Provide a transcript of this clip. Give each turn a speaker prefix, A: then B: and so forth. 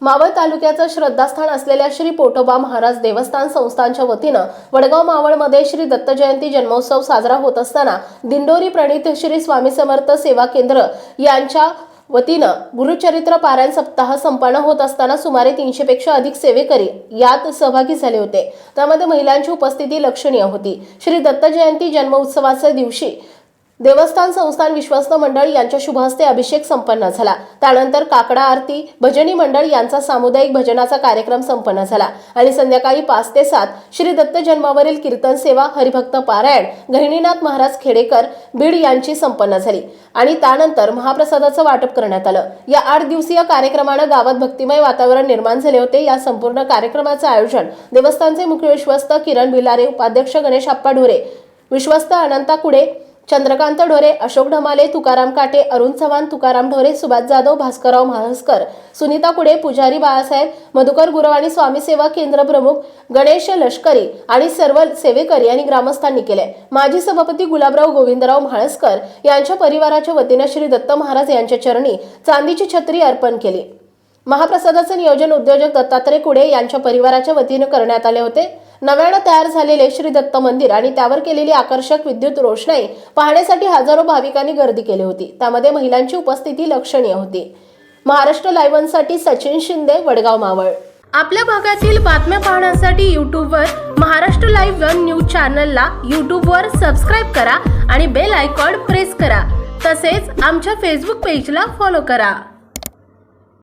A: मावळ तालुक्याचं श्रद्धास्थान असलेल्या श्री पोटोबा महाराज देवस्थान संस्थानच्या वतीनं वडगाव मावळमध्ये श्री दत्त जयंती जन्मोत्सव साजरा होत असताना दिंडोरी प्रणित श्री स्वामी समर्थ सेवा केंद्र यांच्या वतीनं गुरुचरित्र पारायण सप्ताह संपन्न होत असताना सुमारे तीनशे पेक्षा अधिक सेवेकरी यात सहभागी झाले होते. त्यामध्ये महिलांची उपस्थिती लक्षणीय होती. श्री दत्त जयंती जन्म उत्सवाच्या दिवशी देवस्थान संस्थान विश्वस्त मंडळ यांच्या शुभहस्ते अभिषेक संपन्न झाला. त्यानंतर काकडा आरती भजनी मंडळ यांचा सामुदायिक भजनाचा कार्यक्रम संपन्न झाला. आणि संध्याकाळी पाच ते सात श्री दत्त जन्मावरील कीर्तन सेवा हरिभक्त पारायण गहिनीनाथ महाराज खेडेकर बीड यांची संपन्न झाली. आणि त्यानंतर महाप्रसादाचं वाटप करण्यात आलं. या आठ दिवसीय कार्यक्रमानं गावात भक्तिमय वातावरण निर्माण झाले होते. या संपूर्ण कार्यक्रमाचं आयोजन देवस्थानचे मुख्य विश्वस्त किरण बिलारे उपाध्यक्ष गणेश आप्पा ढोरे विश्वस्त अनंता कुडे चंद्रकांत ढोरे अशोक ढमाले तुकाराम काटे अरुण चव्हाण तुकाराम ढोरे सुभाष जाधव भास्करराव म्हाळसकर सुनीता कुडे पुजारी बाळासाहेब मधुकर गुरव आणि स्वामी सेवा केंद्र प्रमुख गणेश लष्करी आणि सर्व सेवेकरी आणि ग्रामस्थांनी केले. माजी सभापती गुलाबराव गोविंदराव म्हाळसकर यांच्या परिवाराच्या वतीनं श्री दत्त महाराज यांच्या चरणी चांदीची छत्री अर्पण केली. महाप्रसादाचे नियोजन उद्योजक दत्तात्रय कुडे यांच्या परिवाराच्या वतीनं करण्यात आले होते. नव्यानं तयार झालेले श्री दत्त मंदिर आणि त्यावर केलेली आकर्षक विद्युत रोषणाई पाहण्यासाठी हजारो भाविकांनी गर्दी केली होती. त्यामध्ये महिलांची उपस्थिती लक्षणीय होती. महाराष्ट्र लायव्हनसाठी सचिन शिंदे वडगाव मावळ. आपल्या भागातील बातम्या पाहण्यासाठी यूट्यूबवर महाराष्ट्र लाईव्ह वन न्यूज चॅनलला यूट्यूबवर सबस्क्राईब करा आणि बेल आयकॉन प्रेस करा. तसेच आमच्या फेसबुक पेजला फॉलो करा.